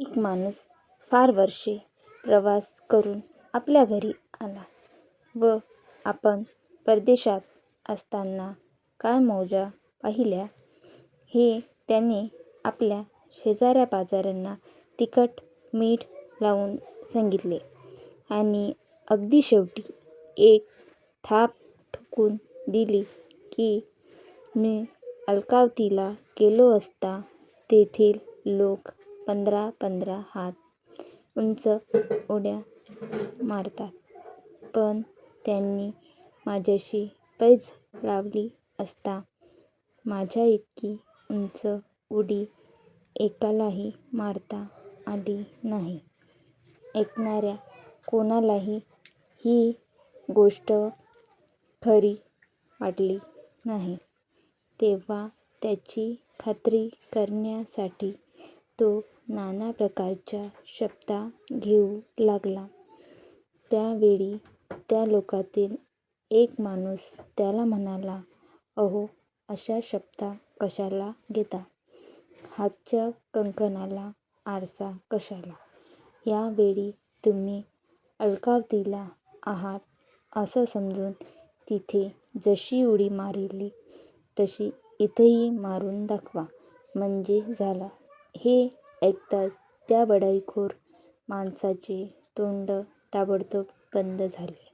एक माणूस फार वर्षे प्रवास करून आपल्या घरी आला व आपण परदेशात असताना काय मौजा पाहिल्या? हे त्याने आपल्या शेजाऱ्यापाजाऱ्यांना तिखट मीठ लावून सांगितले आणि अगदी शेवटी एक थाप ठोकून दिली की मी अलकावतीला गेलो असता तेथील लोक पंधरा पंधरा हात उंच उड्या मारतात. पण त्यांनी माझ्याशी पैज लावली असता माझ्याइतकी उंच उडी एकालाही मारता आली नाही. ऐकणाऱ्या कोणालाही ही गोष्ट खरी वाटली नाही. तेव्हा त्याची खात्री करण्यासाठी तो नाना प्रकारच्या शपथा घेऊ लागला. त्यावेळी त्या लोकातील एक माणूस त्याला म्हणाला अहो अशा शपथा कशाला घेता? हातच्या कंकणाला आरसा कशाला? यावेळी तुम्ही अलकावतीला आहात असं समजून तिथे जशी उडी मारली तशी इथंही मारून दाखवा. म्हणजे झालं. हे ऐकताच त्या बढाईखोर माणसाचे तोंड ताबडतोब बंद झाले.